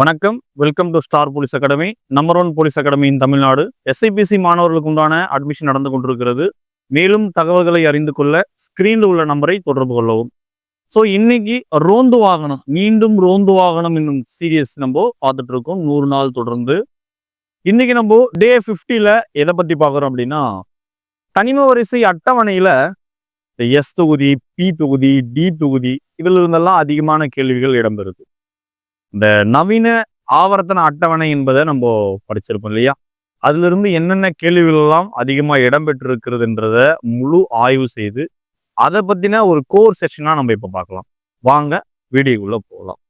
வணக்கம். Welcome to star police academy number one police academy in Tamil Nadu. SIPC மாணவர்களுக்கு உண்டான admission நடந்து கொண்டிருக்கிறது. மேலும் தகவல்களை அறிந்து கொள்ள ஸ்கிரீனில் உள்ள நம்பரை தொடர்பு கொள்ளவும். ஸோ இன்னைக்கு ரோந்து வாகனம் மீண்டும் ரோந்து வாகனம் என்னும் சீரியஸ் நம்ம பார்த்துட்டு இருக்கோம். நூறு நாள் தொடர்ந்து. இன்னைக்கு நம்ம டே ஃபிஃப்டியில் எதை பற்றி பார்க்குறோம் அப்படின்னா தனிம வரிசை அட்டவணையில் எஸ் தொகுதி பி தொகுதி டி தொகுதி இதில் இருந்தெல்லாம் அதிகமான கேள்விகள் இடம்பெறுது. இந்த நவீன ஆவர்த்தன அட்டவணை என்பதை நம்ம படிச்சிருப்போம் இல்லையா? அதிலிருந்து என்னென்ன கேள்விகள் எல்லாம் அதிகமாக இடம்பெற்றிருக்கிறதுன்றத முழு ஆய்வு செய்து அதை பற்றின ஒரு கோர் செஷனாக நம்ம இப்போ பார்க்கலாம். வாங்க வீடியோக்குள்ளே போகலாம்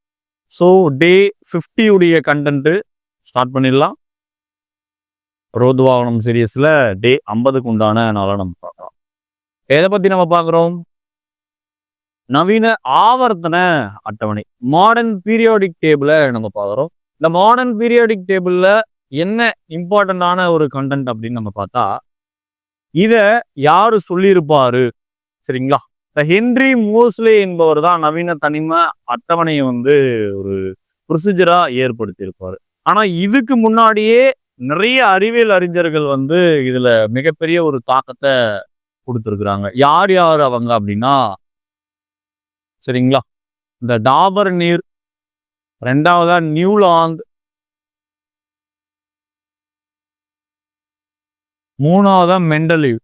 ஸோ டே உடைய கண்டென்ட்டு ஸ்டார்ட் பண்ணிடலாம். ரோது வாகனம் சீரியஸில் டே ஐம்பதுக்கு உண்டான நாளாக நம்ம பார்க்கலாம். எதை பற்றி நம்ம பார்க்குறோம்? நவீன ஆவர்த்தன அட்டவணை. மாடர்ன் பீரியாடிக் டேபிளை நம்ம பார்க்குறோம். இந்த மாடர்ன் பீரியாடிக் டேபிளில் என்ன இம்பார்ட்டண்ட்டான ஒரு கண்டென்ட் அப்படின்னு நம்ம பார்த்தா இதை யாரு சொல்லியிருப்பாரு? சரிங்களா? இந்த ஹென்ரி மோஸ்லே என்பவர் தான் நவீன தனிம அட்டவணையை வந்து ஒரு ப்ரொசீஜரா ஏற்படுத்தியிருப்பார். ஆனா இதுக்கு முன்னாடியே நிறைய அறிவியல் அறிஞர்கள் வந்து இதுல மிகப்பெரிய ஒரு தாக்கத்தை கொடுத்துருக்குறாங்க. யார் யார் அவங்க அப்படின்னா சரிங்களா? இந்த டாபர் நீர் ரெண்டாவதா நியூலாங் மூணாவதா மெண்டலிவ்.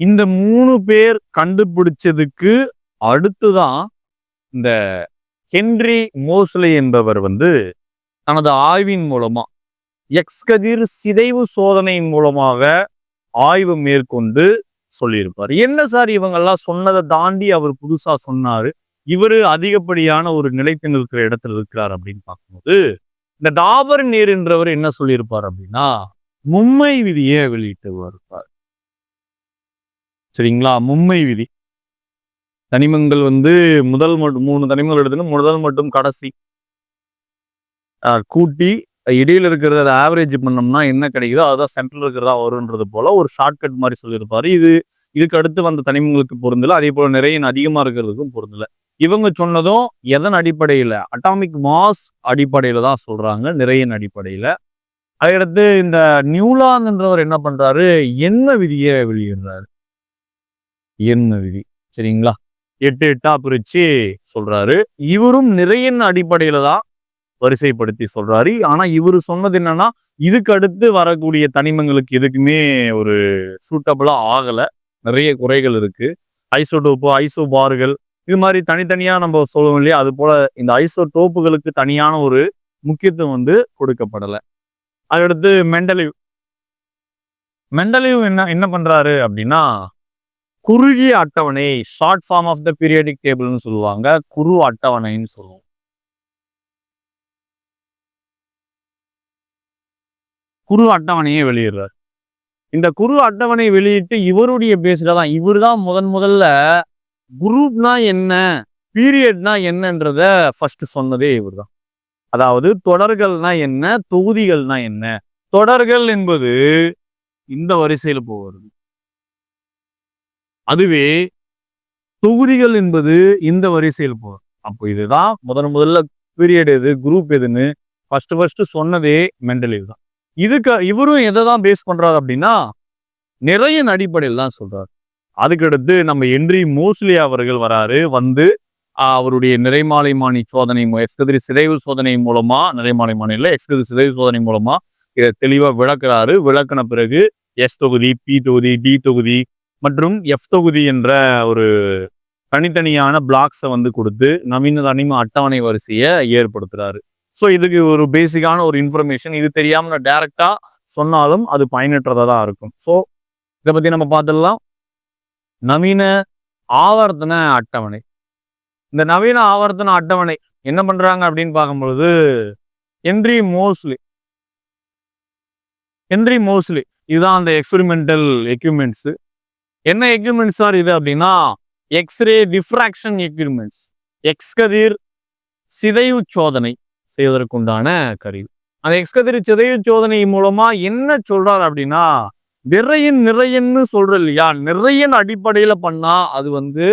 இந்த மூணு பேர் கண்டுபிடிச்சதுக்கு அடுத்துதான் இந்த ஹென்றி மோஸ்லி என்பவர் வந்து தனது ஆய்வின் மூலமா எக்ஸ் கதிர் சிதைவு சோதனையின் மூலமாக ஆய்வு மேற்கொண்டு சொல்லியிருப்பார். என்ன சார் இவங்கெல்லாம் சொன்னதை தாண்டி அவர் புதுசா சொன்னாரு? இவரு அதிகப்படியான ஒரு நிலைத்து நிற்கிற இடத்துல இருக்கிறார் அப்படின்னு பார்க்கும்போது இந்த டாபர் நீர் என்றவர் என்ன சொல்லியிருப்பார் அப்படின்னா மும்மை விதியை வெளியிட்டு வருவார். சரிங்களா? மும்மை விதி. தனிமங்கள் வந்து முதல் மட்டும் மூணு தனிமங்கள் எடுத்துன்னு முதல் மட்டும் கடைசி கூட்டி இடையில் இருக்கிறத அதை ஆவரேஜ் பண்ணோம்னா என்ன கிடைக்குதோ அதுதான் சென்ட்ரல் இருக்கிறதா வரும்ன்றது போல ஒரு ஷார்ட்கட் மாதிரி சொல்லியிருப்பாரு. இது இதுக்கு அடுத்து வந்த தனிமங்களுக்கு பொருந்தல அதே போல் நிறைய அதிகமாக இருக்கிறதுக்கும் பொருந்தல இவங்க சொன்னதும் எதன் அடிப்படையில்? அட்டாமிக் மாஸ் அடிப்படையில தான் சொல்கிறாங்க நிறையின் அடிப்படையில். அதையடுத்து இந்த நியூலாந்துன்றவர் என்ன பண்றாரு? என்ன விதியை வெளியிடுறாரு. என்ன விதி. சரிங்களா? எட்டு எட்டா பிரிச்சு சொல்றாரு. இவரும் நிறையின் அடிப்படையில தான் வரிசைப்படுத்தி சொல்றாரு. ஆனா இவர் சொன்னது என்னன்னா இதுக்கு அடுத்து வரக்கூடிய தனிமங்களுக்கு எதுக்குமே ஒரு சூட்டபிளா ஆகல. நிறைய குறைகள் இருக்கு. ஐசோடோப்பு ஐசோபார்கள் இது மாதிரி தனித்தனியா நம்ம சொல்லுவோம் இல்லையா? அது போல இந்த ஐசோ டோப்புகளுக்கு தனியான ஒரு முக்கியத்துவம் வந்து கொடுக்கப்படலை. அதுக்கடுத்து மெண்டலிவ். மெண்டலிவ் என்ன என்ன பண்றாரு அப்படின்னா குறுகிய அட்டவணை short form of the periodic டேபிள்னு சொல்லுவாங்க. குரு அட்டவணைன்னு சொல்லுவோம். குரு அட்டவணையை வெளியிடுறார். இந்த குரு அட்டவணை வெளியிட்டு இவருடைய பேஸ்ல தான் இவர் தான் முதன் முதல்ல குரூப்னா என்ன பீரியட்னா என்னன்றத ஃபர்ஸ்ட் சொன்னதே இவர் தான் அதாவது தொடர்கள்னா என்ன தொகுதிகள்னா என்ன. தொடர்கள் என்பது இந்த வரிசையில் போகிறது. அதுவே தொகுதிகள் என்பது இந்த வரிசையில் போகும் அப்போ இதுதான் முதன் முதல்ல பீரியட் எது குரூப் எதுன்னு ஃபர்ஸ்ட் ஃபர்ஸ்ட் சொன்னதே மெண்டலிவ் தான். இதுக்கு இவரும் எதை தான் பேஸ் பண்றாரு அப்படின்னா நிறைய அடிப்படையில் தான் சொல்றாரு. அதுக்கடுத்து நம்ம என்றி மோஸ்ட்லி அவர்கள் வராரு வந்து அவருடைய நிறைமாலைமானி சோதனை எக்ஸ்கதிரி சிதைவு சோதனை மூலமா நிறைமாலைமானி இல்லை எக்ஸ்கதிரி சிதைவு சோதனை மூலமா இதை தெளிவாக விளக்குறாரு. விளக்குன பிறகு எஸ் தொகுதி பி தொகுதி டி தொகுதி மற்றும் எஃப் தொகுதி என்ற ஒரு தனித்தனியான பிளாக்ஸை வந்து கொடுத்து நவீன தனிம அட்டவணை வரிசையை ஏற்படுத்துறாரு. ஸோ இதுக்கு ஒரு பேசிக்கான ஒரு இன்ஃபர்மேஷன் இது தெரியாமல் நான் சொன்னாலும் அது பயனற்றதாக தான் இருக்கும். ஸோ இதை பற்றி நம்ம பார்த்துடலாம். நவீன ஆவர்த்தன அட்டவணை. இந்த நவீன ஆவர்த்தன அட்டவணை என்ன பண்ணுறாங்க அப்படின்னு பார்க்கும்பொழுது ஹென்ரி மோஸ்லி ஹென்ரி மோஸ்லி இதுதான் அந்த எக்ஸ்பெரிமெண்டல் எக்யூப்மெண்ட்ஸு என்ன எக்யூப்மெண்ட்ஸ் சார் இது அப்படின்னா x ray diffraction equipments X கதிர் சிதைவு சோதனை. செய்வதற்குண்டான கருவி. அந்த எக்ஸ்கதிரி சிதைவு சோதனை மூலமா என்ன சொல்றாரு அப்படின்னா நிறையின் நிறையன்னு சொல்ற இல்லையா? நிறையின் அடிப்படையில பண்ணா அது வந்து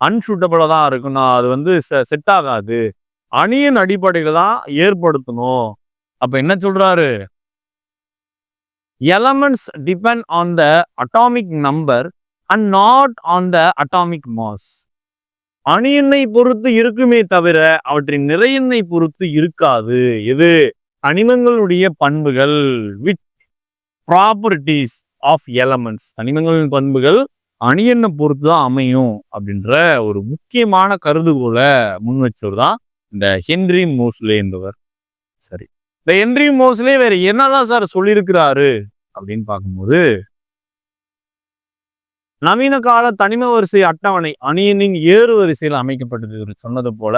அன்சூட்டபிளா தான் இருக்கணும் அது வந்து செட் ஆகாது. அணியின் அடிப்படையில தான் ஏற்படுத்தணும். அப்ப என்ன சொல்றாரு? Elements depend on the atomic number and not on the atomic mass அணியெண்ணை பொறுத்து இருக்குமே தவிர அவற்றின் நிறையெண்ணை பொறுத்து இருக்காது. எது தனிமங்களுடைய பண்புகள் வித் ப்ராப்பர்டிஸ் ஆஃப் எலமெண்ட்ஸ் தனிமங்களின் பண்புகள் அணியெண்ணை பொறுத்து தான் அமையும் அப்படின்ற ஒரு முக்கியமான கருதுகோளை முன் வச்சவர் தான் இந்த ஹென்ரி மோஸ்லே என்பவர். சரி. இந்த ஹென்ரி மோஸ்லே வேற என்னதான் சார் சொல்லியிருக்கிறாரு அப்படின்னு பார்க்கும்போது நவீன கால தனிம வரிசை அட்டவணை அணியனின் ஏறு வரிசையில் அமைக்கப்பட்டது இவர் சொன்னது போல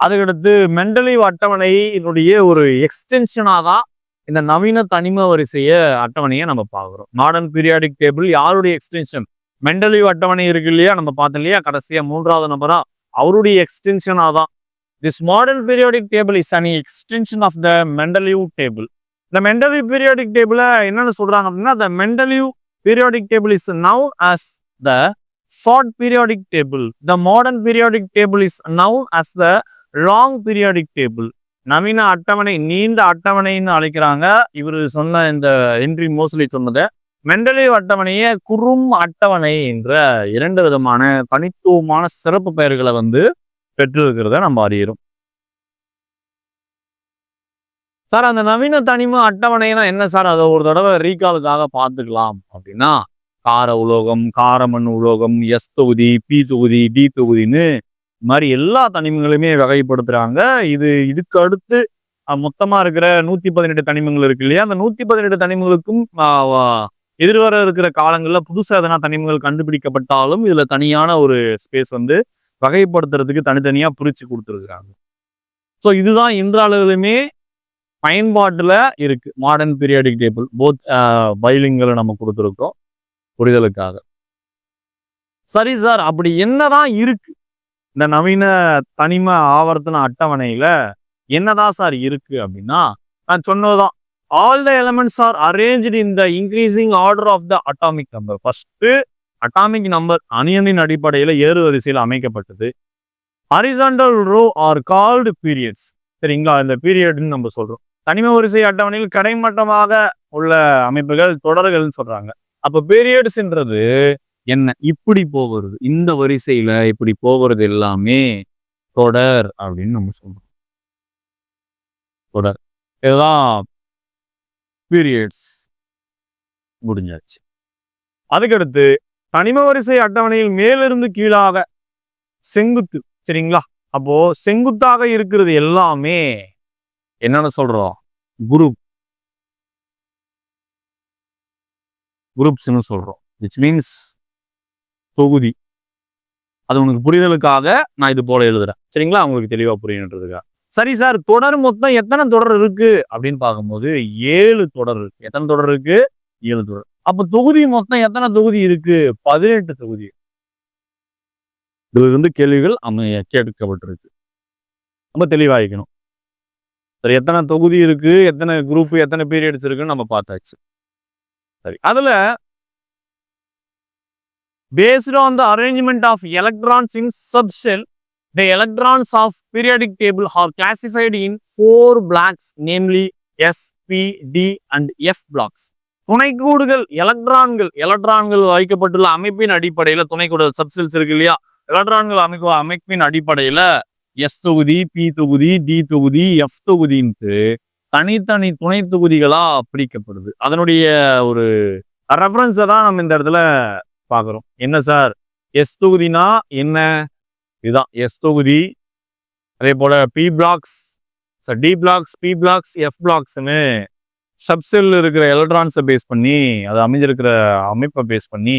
அதுக்கடுத்து மெண்டலிவ் அட்டவணையினுடைய ஒரு எக்ஸ்டென்ஷனாக தான் இந்த நவீன தனிம வரிசைய அட்டவணையை நம்ம பார்க்குறோம். மாடர்ன் பீரியாடிக் டேபிள் யாருடைய எக்ஸ்டென்ஷன் மெண்டலிவ் அட்டவணை இருக்கு இல்லையா? நம்ம பார்த்தோம் இல்லையா? கடைசியா மூன்றாவது நம்பரா அவருடைய எக்ஸ்டென்ஷனாக தான். This modern periodic table is an extension of the Mendeleev table இந்த மெண்டலிவ் பீரியாடிக் டேபிளை என்னென்னு சொல்கிறாங்க அப்படின்னா the Mendeleev periodic table is known as the short periodic table. The modern periodic table is known as the long periodic table. நவீன அட்டவணை நீண்ட அட்டவணைன்னு அழைக்கிறாங்க இவர் சொன்ன இந்த ஹென்றி மோஸ்லி சொன்னதை மெண்டலிவ் அட்டவணையை குறும் அட்டவணை என்ற இரண்டு விதமான தனித்துவமான சிறப்பு பெயர்களை வந்து பெற்றிருக்கிறத நம்ம அறிகிறோம் சார் அந்த நவீன தனிம அட்டவணைனா என்ன சார்? அதை ஒரு தடவை ரீகாலுக்காக பார்த்துக்கலாம் அப்படின்னா கார உலோகம் காரமண் உலோகம் எஸ் தொகுதி பி தொகுதி டி தொகுதின்னு இந்த மாதிரி எல்லா தனிமங்களுமே வகைப்படுத்துறாங்க. இது இதுக்கு அடுத்து மொத்தமாக மொத்தமா இருக்கிற நூத்தி பதினெட்டு தனிமங்கள் இருக்கு இல்லையா? அந்த நூத்தி பதினெட்டு தனிமங்களுக்கும் எதிர்வர இருக்கிற காலங்களில் புதுசாக எதனா தனிமங்கள் கண்டுபிடிக்கப்பட்டாலும் இதுல தனியான ஒரு ஸ்பேஸ் வந்து வகைப்படுத்துறதுக்கு தனித்தனியா பிரிச்சு கொடுத்துருக்குறாங்க. ஸோ இதுதான் இன்றளவிலுமே பயன்பாட்டில் இருக்கு. மாடர்ன் பீரியாடிக் டேபிள் போத் பைலிங்களை நம்ம கொடுத்துருக்கோம் புரிதலுக்காக. சரி சார் அப்படி என்னதான் இருக்கு? இந்த நவீன தனிம ஆவர்த்தன அட்டவணையில என்னதான் சார் இருக்கு அப்படின்னா நான் சொன்னதுதான். All the elements are arranged in the increasing order of the atomic number first atomic number அணியனின் அடிப்படையில் ஏறு வரிசையில் அமைக்கப்பட்டது. Horizontal row are called periods சரிங்களா? இந்த பீரியட்னு நம்ம சொல்றோம். தனிம வரிசை அட்டவணையில் கடைமட்டமாக உள்ள அமைப்புகள் தொடர்கள்னு சொல்றாங்க. அப்ப பீரியட்ஸ்ன்றது என்ன? இப்படி போகிறது. இந்த வரிசையில இப்படி போகிறது எல்லாமே தொடர் அப்படின்னு நம்ம சொல்றோம். தொடர். இதுதான் பீரியட்ஸ். முடிஞ்சாச்சு. அதுக்கடுத்து தனிம வரிசை அட்டவணையில் மேலிருந்து கீழாக செங்குத்து சரிங்களா? அப்போ செங்குத்தாக இருக்கிறது எல்லாமே என்னன்னு சொல்றோம்? குரூப். குரூப்ஸ்னு சொல்றோம். விச் மீன்ஸ் தொகுதி. அது உனக்கு புரிதலுக்காக நான் இது போல எழுதுறேன். சரிங்களா? உங்களுக்கு தெளிவா புரியணுன்றதுக்காக. சரி சார் தொடர் மொத்தம் எத்தனை தொடர் இருக்கு? அப்படின்னு பார்க்கும்போது ஏழு தொடர் இருக்கு. எத்தனை தொடர் இருக்கு? ஏழு தொடர். அப்போ தொகுதி மொத்தம் எத்தனை தொகுதி இருக்கு? பதினெட்டு தொகுதி. இதுல இருந்து கேள்விகள் அமைய கேட்கப்பட்டிருக்கு. ரொம்ப தெளிவாயிக்கணும் சரி எத்தனை தொகுதி இருக்கு எத்தனை குரூப் எத்தனை பீரியட்ஸ் இருக்குன்னு நம்ம பார்த்தாச்சு. சரி அதுல based on the arrangement of electrons in subshell the electrons of periodic table are classified in four blocks namely S P D and F blocks துணைக்கூடுகள் எலக்ட்ரான்கள் எலக்ட்ரான்கள் வைக்கப்பட்டுள்ள அமைப்பின் அடிப்படையில் துணைக்கூடுகள் சப்செல்ஸ் இருக்கு இல்லையா? எலக்ட்ரான்கள் அமைப்பு அமைப்பின் அடிப்படையில எஸ் தொகுதி பி தொகுதி டி தொகுதி எஃப் தொகுதின்ட்டு தனித்தனி துணை தொகுதிகளா பிரிக்கப்படுது. அதனுடைய ஒரு ரெஃபரன்ஸை தான் நம்ம இந்த இடத்துல பார்க்குறோம். என்ன சார்? எஸ் தொகுதினா என்ன? இதுதான் எஸ் தொகுதி. அதே போல் P blocks D blocks P blocks F பிளாக்ஸ்னு subshell இருக்கிற எலக்ட்ரான்ஸை பேஸ் பண்ணி அது அமைஞ்சிருக்கிற அமைப்பை பேஸ் பண்ணி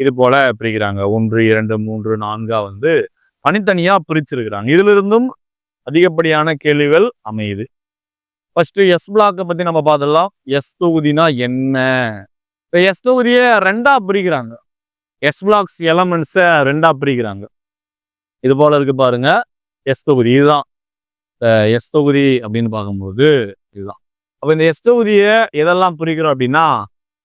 இது போல் பிரிக்கிறாங்க. ஒன்று இரண்டு மூன்று நான்காக வந்து தனித்தனியா பிரிச்சிருக்கிறாங்க. இதுல இருந்தும் அதிகப்படியான கேள்விகள் அமையுது. ஃபர்ஸ்ட் எஸ் பிளாக்கை பத்தி நம்ம பார்த்துடலாம். எஸ் தொகுதினா என்ன? இப்போ எஸ் தொகுதியை ரெண்டா பிரிக்கிறாங்க. எஸ் பிளாக்ஸ் எலமெண்ட்ஸை ரெண்டா பிரிக்கிறாங்க. இது போல இருக்கு பாருங்க. எஸ் தொகுதி இதுதான். எஸ் தொகுதி அப்படின்னு பார்க்கும்போது இதுதான். அப்போ இந்த எஸ் தொகுதியை எதெல்லாம் பிரிக்கிறோம் அப்படின்னா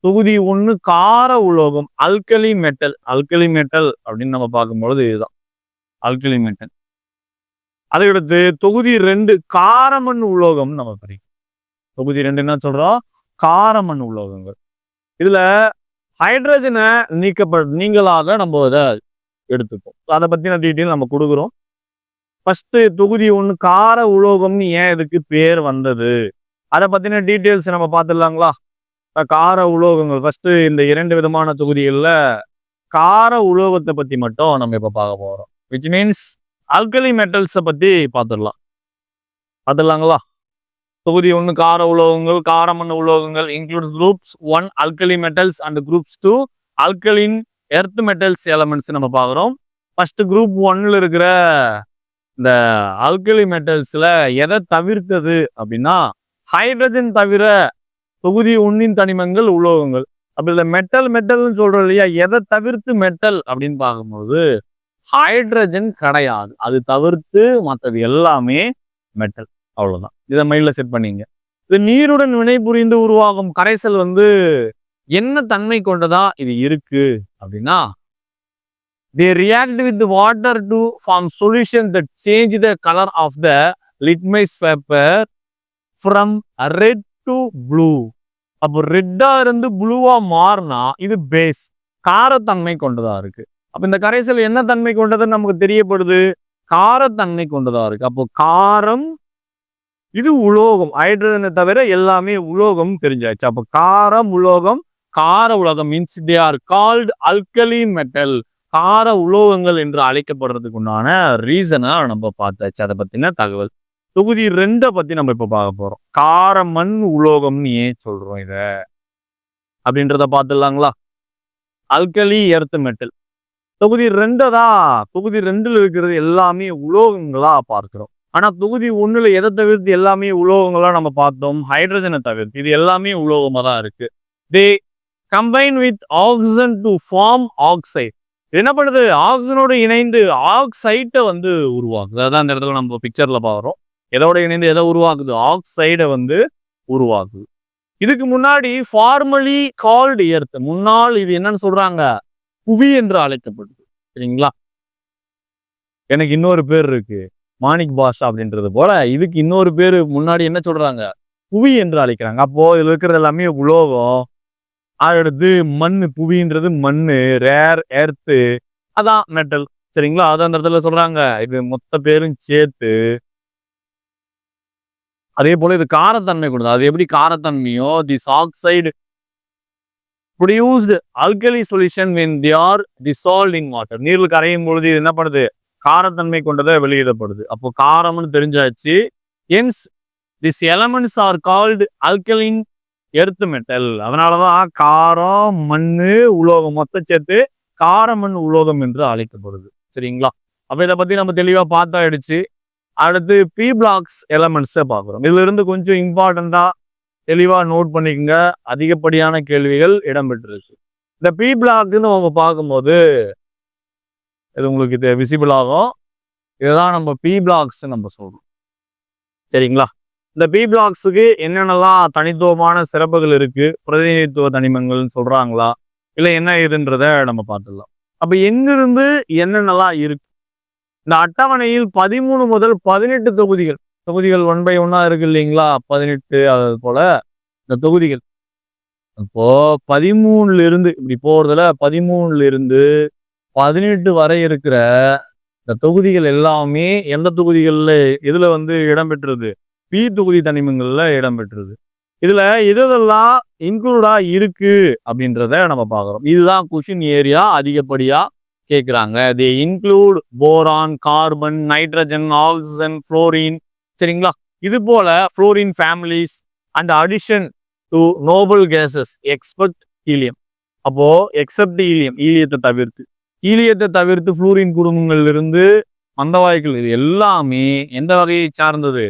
தொகுதி ஒன்று கார உலோகம் அல்கலி மெட்டல் அல்கலி மெட்டல் அப்படின்னு நம்ம பார்க்கும்பொழுது இதுதான். அல்கலி மெட்டல் அதையடுத்து தொகுதி ரெண்டு காரமண் உலோகம் நம்ம படிக்கும் தொகுதி ரெண்டு என்ன சொல்றோம்? காரமண் உலோகங்கள். இதுல ஹைட்ரஜனை நீக்கப்பட நீங்களாக நம்ம இதை எடுத்துப்போம். அதை பத்தின டீட்டெயில் நம்ம கொடுக்குறோம். ஃபர்ஸ்ட் தொகுதி ஒன்று கார உலோகம்னு ஏன் இதுக்கு பேர் வந்தது? அதை பத்தின டீட்டெயில்ஸ் நம்ம பார்த்துடலாங்களா? கார உலோகங்கள். ஃபர்ஸ்ட் இந்த இரண்டு விதமான தொகுதிகளில் கார உலோகத்தை பத்தி மட்டும் நம்ம இப்ப பார்க்க போறோம். விச் மீன்ஸ் ஆல்கலி மெட்டல்ஸை பற்றி பார்த்துடலாம் பார்த்துடலாங்களா தொகுதி ஒன்று கார உலோகங்கள் காரமண் உலோகங்கள் include groups one alkali metals and groups two alkaline earth metals elements நம்ம பார்க்குறோம் ஃபஸ்ட்டு குரூப் ஒன்னில் இருக்கிற இந்த அல்கலி மெட்டல்ஸில் எதை தவிர்த்தது அப்படின்னா ஹைட்ரஜன் தவிர தொகுதி ஒன்றின் தனிமங்கள் உலோகங்கள். அப்படி இந்த மெட்டல் மெட்டல்னு சொல்கிறோம் இல்லையா? எதை தவிர்த்து மெட்டல் அப்படின்னு பார்க்கும்போது ஹைட்ரஜன் கிடையாது. அது தவிர்த்து மற்றது எல்லாமே மெட்டல் அவ்வளோதான் இதை மைண்டில் செட் பண்ணிங்க. இது நீருடன் வினை புரிந்து உருவாகும் கரைசல் வந்து என்ன தன்மை கொண்டதா இது இருக்கு அப்படின்னா they react with water to form solution that change the colour of the litmus paper from red to blue அப்போ ரெட்டா இருந்து ப்ளூவா மாறினா இது பேஸ் காரத்தன்மை கொண்டதா இருக்கு. அப்போ இந்த கரைசல் என்ன தன்மை கொண்டதுன்னு நமக்கு தெரியப்படுது? காரத்தன்மை கொண்டதாக இருக்கு. அப்போ காரம் இது உலோகம். ஹைட்ரஜனை தவிர எல்லாமே உலோகம் தெரிஞ்சாச்சு. அப்போ காரம் உலோகம் கார உலோகம் means they are called alkali metal கார உலோகங்கள் என்று அழைக்கப்படுறதுக்கு உண்டான ரீசனை நம்ம பார்த்தாச்சு. அதை பற்றின தகவல். தொகுதி ரெண்டை பற்றி நம்ம இப்போ பார்க்க போறோம். காரமண் உலோகம்னு ஏன் சொல்றோம் இத? அப்படின்றத பார்த்துடலாங்களா? அல்கலி எர்த் மெட்டல் தொகுதி ரெண்டை தான் தொகுதி ரெண்டுல இருக்கிறது எல்லாமே உலோகங்களா பார்க்கிறோம். ஆனா தொகுதி ஒண்ணுல எதை தவிர்த்து எல்லாமே உலோகங்களா நம்ம பார்த்தோம்? ஹைட்ரஜனை தவிர்த்து. இது எல்லாமே உலோகமா தான் இருக்கு. They combine with oxygen to form oxide என்ன பண்ணுது? ஆக்சிஜனோடு இணைந்து ஆக்சைட்டை வந்து உருவாக்குது. அதான் இந்த இடத்துல நம்ம பிக்சர்ல பார்க்குறோம். எதோட இணைந்து எதை உருவாக்குது? ஆக்சைடை வந்து உருவாக்குது. இதுக்கு முன்னாடி ஃபார்மலி கால்டு எர்த் முன்னால் இது என்னன்னு சொல்றாங்க? புவி என்று அழைக்கப்படுது. சரிங்களா? எனக்கு இன்னொரு பேர் இருக்கு. மாணிக் பாஷா அப்படின்றது போல இதுக்கு இன்னொரு பேர் முன்னாடி என்ன சொல்றாங்க? புவி என்று அழைக்கிறாங்க. அப்போ இதுல இருக்கிற எல்லாமே உலோகம். அடுத்து மண்ணு புவின்றது மண்ணு ரேர் எர்த்து அதான் மெட்டல் சரிங்களா? அதான் அந்த இடத்துல சொல்றாங்க. இது மொத்த பேரும் சேர்த்து. அதே போல இது காரத்தன்மை கொடுது அது எப்படி காரத்தன்மையோ this oxide produced alkali solution when they are dissolved in water நீரில் கரையும் பொழுது இது என்ன பண்ணுது? காரத்தன்மை கொண்டதை வெளியிடப்படுது. அப்போ காரம்னு தெரிஞ்சாச்சு. Hence this elements are called alkaline earth metal அதனாலதான் காரம் மண் உலோகம் மொத்த சேர்த்து காரமண் உலோகம் என்று அழைக்கப்படுது. சரிங்களா? அப்போ இதை பத்தி நம்ம தெளிவா பார்த்தாயிடுச்சு. அடுத்து பி பிளாக்ஸ் எலமெண்ட்ஸை பார்க்குறோம். இதுல இருந்து கொஞ்சம் இம்பார்ட்டண்டா தெளிவாக நோட் பண்ணிக்கோங்க. அதிகப்படியான கேள்விகள் இடம்பெற்றிருக்கு. இந்த பி பிளாக்னு அவங்க பார்க்கும்போது இது உங்களுக்கு இது விசிபிள் ஆகும். இதுதான் நம்ம பி பிளாக்ஸ் நம்ம சொல்றோம். சரிங்களா? இந்த பி பிளாக்ஸுக்கு என்னென்னலாம் தனித்துவமான சிறப்புகள் இருக்கு பிரதிநிதித்துவ தனிமங்கள்னு சொல்றாங்களா இல்லை என்ன இதுன்றத நம்ம பார்த்துடலாம். அப்போ எங்கிருந்து என்னென்னலாம் இருக்கு? இந்த அட்டவணையில் பதிமூணு முதல் பதினெட்டு தொகுதிகள் தொகுதிகள் ஒன் பை ஒன்னா இருக்கு இல்லைங்களா? பதினெட்டு அது போல இந்த தொகுதிகள். அப்போ பதிமூணுல இருந்து இப்படி போறதுல பதிமூணுல இருந்து பதினெட்டு வரை இருக்கிற இந்த தொகுதிகள் எல்லாமே எந்த தொகுதிகளில் எதுல வந்து இடம்பெற்றது பி தொகுதி தனிமங்கள்ல இடம்பெற்றது இதுல எதெல்லாம் இன்க்ளூடா இருக்கு அப்படின்றத நம்ம பார்க்குறோம். இதுதான் கொஷின் ஏரியா அதிகப்படியா கேட்குறாங்க they include boron carbon nitrogen oxygen fluorine சரிங்களா? இது போல fluorine families and addition to noble gases expect helium அப்போ எக்ஸப்ட் ஹீலியம் ஈலியத்தை தவிர்த்து. ஈலியத்தை தவிர்த்து ஃப்ளூரின் குடும்பங்கள்ல இருந்து மந்தவாய்க்கள் இது எல்லாமே எந்த வகையை சார்ந்தது?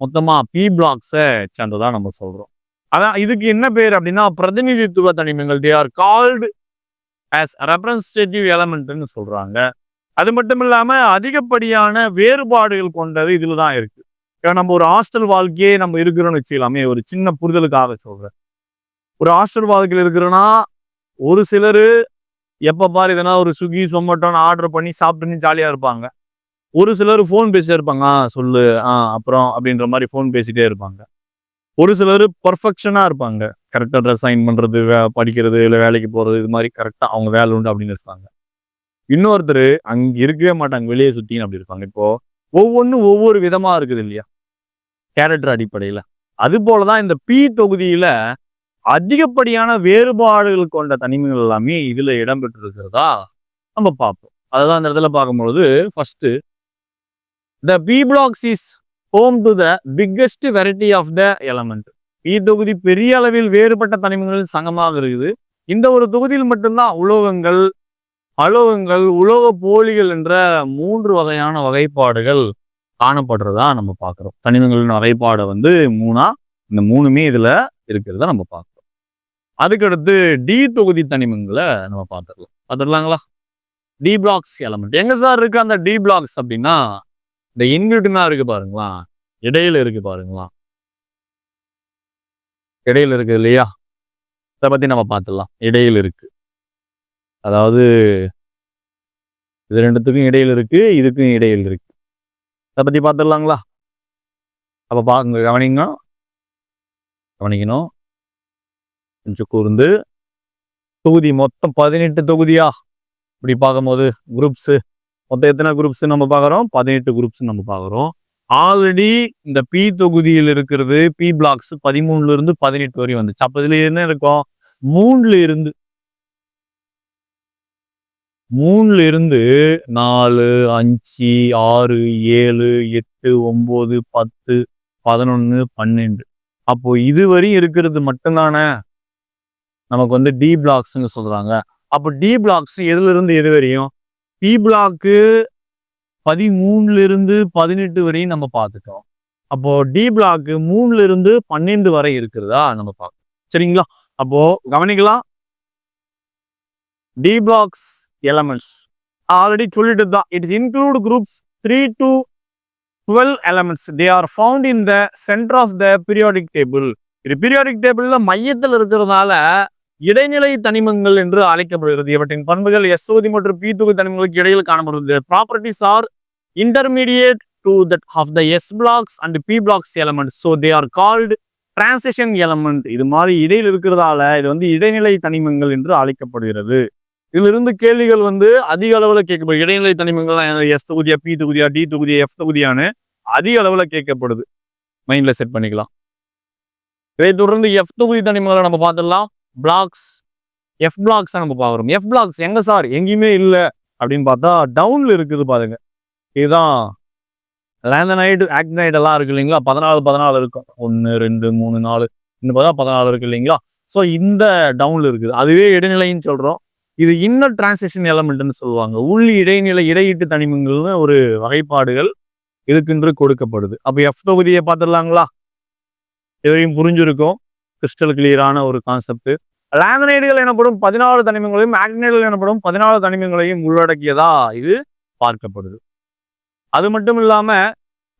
மொத்தமாக பி பிளாக்ஸை சார்ந்ததாக நம்ம சொல்கிறோம் அதான் இதுக்கு என்ன பேர் அப்படின்னா பிரதிநிதித்துவ தனிமங்கள். They are called as representative எலமெண்ட்னு சொல்கிறாங்க அது மட்டும் இல்லாமல் அதிகப்படியான வேறுபாடுகள் கொண்டது இதில் தான் இருக்குது ஏன்னா நம்ம ஒரு ஹாஸ்டல் வாழ்க்கையே நம்ம இருக்கிறோம்னு வச்சுக்கலாமே ஒரு சின்ன புரிதலுக்காக சொல்றேன். ஒரு ஹாஸ்டல் வாழ்க்கையில் இருக்கிறோன்னா ஒரு சிலர் எப்போ பாரு இதனா ஒரு ஸ்விக்கி சொமட்டோன்னு ஆர்டர் பண்ணி சாப்பிட்டுன்னு ஜாலியாக இருப்பாங்க. ஒரு சிலர் ஃபோன் பேசிட்டே இருப்பாங்க ஆ சொல்லு ஆ அப்புறம் அப்படின்ற மாதிரி ஃபோன் பேசிட்டே இருப்பாங்க. ஒரு சிலர் பர்ஃபெக்ஷனாக இருப்பாங்க. கரெக்டாக ட்ரெஸ் சைன் பண்ணுறது வே படிக்கிறது இல்லை வேலைக்கு போகிறது இது மாதிரி கரெக்டாக அவங்க வேலை உண்டு அப்படின்னு இருப்பாங்க. இன்னொருத்தர் அங்கே இருக்கவே மாட்டாங்க வெளியே சுற்றின்னு அப்படி இருப்பாங்க. இப்போ ஒவ்வொன்றும் ஒவ்வொரு விதமாக இருக்குது இல்லையா? கேரக்டர் அடிப்படையில். அதுபோல தான் இந்த பி தொகுதியில் அதிகப்படியான வேறுபாடுகள் கொண்ட தனிமைகள் எல்லாமே இதில் இடம்பெற்றிருக்கிறதா நம்ம பார்ப்போம். அதுதான் இந்த இடத்துல பார்க்கும்பொழுது first the P blocks is home to the biggest variety of the element P தொகுதி பெரிய அளவில் வேறுபட்ட தனிமங்கள் சங்கமாக இருக்குது. இந்த ஒரு தொகுதியில் மட்டும்தான் உலோகங்கள் அலோகங்கள் உலோக போலிகள் என்ற மூன்று வகையான வகைப்பாடுகள் காணப்படுறதா நம்ம பார்க்குறோம். தனிமங்களின் வரைபாடை வந்து மூணா இந்த மூணுமே இதுல இருக்கிறத நம்ம பார்க்குறோம். அதுக்கடுத்து டி தொகுதி தனிமங்களை நம்ம பார்த்துடலாம். பார்த்துடலாங்களா? டி பிளாக்ஸ் எலமெண்ட் எங்க சார் இருக்கு அந்த டி பிளாக்ஸ் அப்படின்னா இந்த இன்கிரிட்டுனா இருக்கு பாருங்களா இடையில இருக்கு பாருங்களா இடையில இருக்கு இல்லையா? இதை பத்தி நம்ம பார்த்துடலாம். இடையில் இருக்கு. அதாவது இது ரெண்டுத்துக்கும் இடையில் இருக்கு இதுக்கும் இடையில் இருக்கு. அதை பற்றி பார்த்துடலாங்களா? அப்போ பாருங்க கவனிங்க. கவனிக்கணும். கொஞ்சம் கூர்ந்து. தொகுதி மொத்தம் பதினெட்டு தொகுதியா? இப்படி பார்க்கும்போது குரூப்ஸு மொத்தம் எத்தனை குரூப்ஸ் நம்ம பார்க்குறோம்? பதினெட்டு குரூப்ஸ் நம்ம பார்க்குறோம். ஆல்ரெடி இந்த பி தொகுதியில் இருக்கிறது பி பிளாக்ஸ் பதிமூணுல இருந்து பதினெட்டு வரையும் வந்துச்சு. அப்போ இதுல என்ன இருக்கும்? மூணுல இருந்து மூணுல இருந்து நாலு அஞ்சு ஆறு ஏழு எட்டு ஒம்பது பத்து பதினொன்று பன்னெண்டு. அப்போ இதுவரையும் இருக்கிறது மட்டும்தானே? நமக்கு வந்து டி பிளாக்ஸ்ன்னு சொல்றாங்க. அப்போ டி பிளாக்ஸ் எதுல இருந்து எது வரையும்? பி பிளாக்கு பதிமூணுல இருந்து பதினெட்டு வரையும் நம்ம பார்த்துட்டோம். அப்போ டி பிளாக்கு மூணுல இருந்து பன்னெண்டு வரை இருக்கிறதா நம்ம பார்க்கணும். சரிங்களா? அப்போ கவனிக்கலாம். டி பிளாக்ஸ் எலமெண்ட்ஸ் ஆல்ரெடி சொல்லிட்டு தான் it's include groups three to twelve elements they are found in the centre of the periodic table இது பீரியாடிக் டேபிள்ல மையத்தில் இருக்கிறதுனால இடைநிலை தனிமங்கள் என்று அழைக்கப்படுகிறது. இவற்றின் பண்புகள் எஸ் தொகுதி மற்றும் பி தொகுதி தனிமங்களுக்கு இடையில் காணப்படுகிறது. Properties are intermediate to that of the s blocks and p blocks element so they are called transition element இது மாதிரி இடையில் இருக்கிறதால இது வந்து இடைநிலை தனிமங்கள் என்று அழைக்கப்படுகிறது. இதிலிருந்து கேள்விகள் வந்து அதிக அளவில் கேட்கப்படும் இடைநிலை தனிமங்கள் எஸ் தொகுதியா பி தொகுதியா டி தொகுதியா எஃப் தொகுதியான்னு அதிக அளவில் கேட்கப்படுது. மைண்ட்ல செட் பண்ணிக்கலாம். இதை தொடர்ந்து எஃப் தொகுதி தனிமங்களை நம்ம பார்த்துடலாம். பிளாக்ஸ் எஃப் பிளாக்ஸ் நம்ம பார்க்குறோம். எஃப் பிளாக்ஸ் எங்க சார்? எங்கேயுமே இல்லை அப்படின்னு பார்த்தா டவுன்ல இருக்குது பாருங்க. இதுதான் லேந்தனைடு ஆக்னைடு எல்லாம் இருக்கு இல்லைங்களா? பதினாலு பதினாலு இருக்கும். ஒன்று ரெண்டு மூணு நாலு. இன்னும் பார்த்தா பதினாலு இருக்கு இல்லைங்களா? ஸோ இந்த டவுன்ல இருக்குது. அதுவே இடைநிலைன்னு சொல்றோம். இது இன்னர் டிரான்சிஷன் எலமெண்ட்னு சொல்லுவாங்க. உள் இடைநிலை இடையீட்டு தனிமங்கள்னு ஒரு வகைப்பாடுகள் இதுக்கென்று கொடுக்கப்படுது. அப்போ எஃப் தொகுதியை பார்த்துடலாங்களா? இதுவரையும் புரிஞ்சிருக்கும். கிறிஸ்டல் கிளியரான ஒரு கான்செப்ட் லேந்தனைடுகள் எனப்படும் பதினாலு தனிமங்களையும் மேக்னைடுகள் எனப்படும் பதினாலு தனிமங்களையும் உள்ளடக்கியதா இது பார்க்கப்படுது. அது மட்டும் இல்லாமல்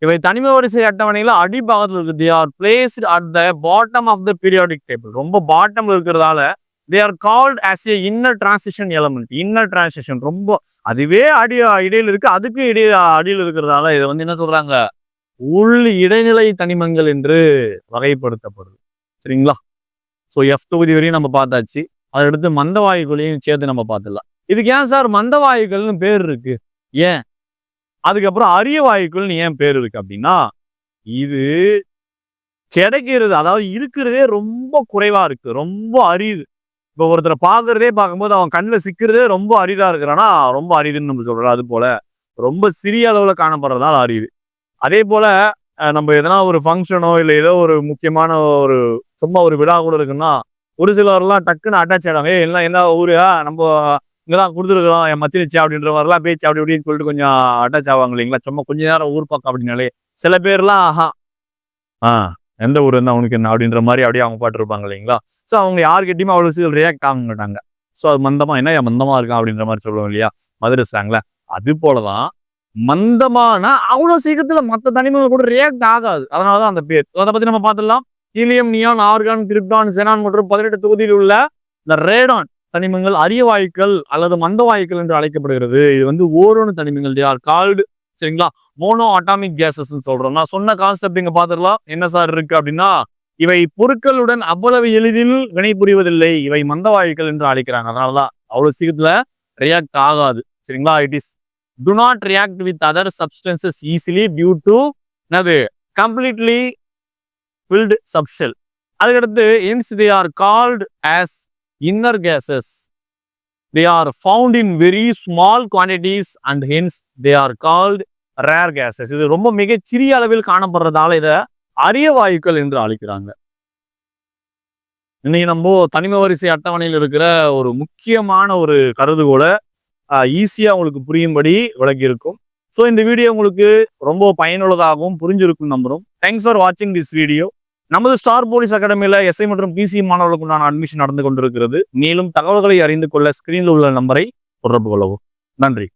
இவை தனிம வரிசை அட்டவணையில் அடிபாகத்தில் இருக்கு they are placed at the bottom of the periodic table ரொம்ப பாட்டம்ல இருக்கிறதால they are called as a inner transition element inner transition ரொம்ப அதுவே அடி இடையில் இருக்கு. அதுக்கு இடையில அடியில் இருக்கிறதால இதை வந்து என்ன சொல்றாங்க? உள் இடைநிலை தனிமங்கள் என்று வகைப்படுத்தப்படுது. சரிங்களா? ஸோ எஃப் தொகுதி வரையும் நம்ம பார்த்தாச்சு. அதை அடுத்து மந்த வாயுக்களையும் சேர்த்து நம்ம பார்த்துடலாம். இதுக்கு ஏன் சார் மந்த வாயுக்கள்னு பேர் இருக்கு? ஏன்? அதுக்கப்புறம் அரிய வாயுக்கள்னு ஏன் பேர் இருக்கு அப்படின்னா இது கிடைக்கிறது அதாவது இருக்கிறதே ரொம்ப குறைவா இருக்கு. ரொம்ப அரியுது இப்போ ஒருத்தரை பார்க்கறதே பார்க்கும்போது அவன் கண்ணில் சிக்கிறதே ரொம்ப அரிதாக இருக்கிறான்னா ரொம்ப அரிதுன்னு நம்ம சொல்கிறோம் அது போல். ரொம்ப சிறிய அளவில் காணப்படுறதால அரிது. அதே போல் நம்ம எதனா ஒரு ஃபங்க்ஷனோ இல்லை ஏதோ ஒரு முக்கியமான ஒரு சும்மா ஒரு விழா கூட இருக்குன்னா ஒரு சிலர்லாம் டக்குன்னு அட்டாச் ஆகிடாங்க ஏ எல்லாம் என்ன ஊர்? நம்ம நம்ம இங்கதான் கொடுத்துருக்குறோம் என் மச்சினிச்சு அப்படின்ற மாதிரிலாம் பேச்சு அப்படி இப்படின்னு சொல்லிட்டு கொஞ்சம் அட்டாச் ஆவாங்க இல்லைங்களா? சும்மா கொஞ்ச நேரம் ஊர் பக்கம் அப்படின்னாலே. சில பேர்லாம் ஆஹா. ஆ. எந்த ஊர் இருந்தால் அவனுக்கு என்ன அப்படின்ற மாதிரி அப்படியே அவங்க பாட்டு இருப்பாங்க இல்லைங்களா? ஸோ அவங்க யார்கிட்டையுமே அவ்வளோ சீக்கிரம் ரியாக்ட் ஆக மாட்டாங்க. ஸோ அது மந்தமாக என்ன ஏன் மந்தமாக இருக்கான் அப்படின்ற மாதிரி சொல்லுவோம் இல்லையா? மதுரை ஸ்லாங்ல அது போலதான் மந்தமானா அவ்வளோ சீக்கிரத்தில் மற்ற தனிமங்கள் கூட ரியாக்ட் ஆகாது. அதனாலதான் அந்த பேர். அதை பற்றி நம்ம பார்த்துடலாம். Helium neon argon krypton xenon மற்றும் பதினெட்டு தொகுதியில் உள்ள இந்த ரேடான் தனிமங்கள் அரிய வாயுக்கள் அல்லது மந்த வாயுக்கள் என்று அழைக்கப்படுகிறது. இது வந்து ஓரோனு தனிமங்கள். தே ஆர் கால்டு சரிங்களா? மோனோ அட்டாமிக் கேசஸ் சொல்றோம். நான் சொன்ன கான்செப்ட் இங்க பாத்துக்கலாம் என்ன சார் இருக்கு அப்படின்னா இவை பொருட்களுடன் அவ்வளவு எளிதில் வினைபுரிவதில்லை. இவை மந்தவாயுக்கள் என்று அழைக்கிறாங்க. அதனாலதான் அவ்வளவு சீக்கிரத்துல ரியாக்ட் ஆகாது. சரிங்களா? It is to not react with other substances easily due to என்னது? கம்ப்ளீட்லி ஃபில்டு சப்ஷல் அதுக்கடுத்து இன்ஸ் they are called as inert gases they are found in very small quantities and hence they are called rare gases இது ரொம்ப மிக சிறிய அளவில் காணப்படுறதால இதை அரிய வாயுக்கள் என்று அழைக்கிறாங்க. இன்னைக்கு நம்ம தனிம வரிசை அட்டவணையில் இருக்கிற ஒரு முக்கியமான ஒரு கருதுகோளை ஈஸியாக உங்களுக்கு புரியும்படி விளக்கி இருக்கும் ஸோ இந்த வீடியோ உங்களுக்கு ரொம்ப பயனுள்ளதாகவும் புரிஞ்சிருக்கும் நம்புகிறோம் தேங்க்ஸ் ஃபார் வாட்சிங் திஸ் வீடியோ நமது ஸ்டார் போலீஸ் அகாடமியில எஸ்ஐ மற்றும் பிசி மாணவர்களுக்கு உண்டான அட்மிஷன் நடந்து கொண்டிருக்கிறது. மேலும் தகவல்களை அறிந்து கொள்ள ஸ்கிரீனில் உள்ள நம்பரை தொடர்பு கொள்ளவும். நன்றி.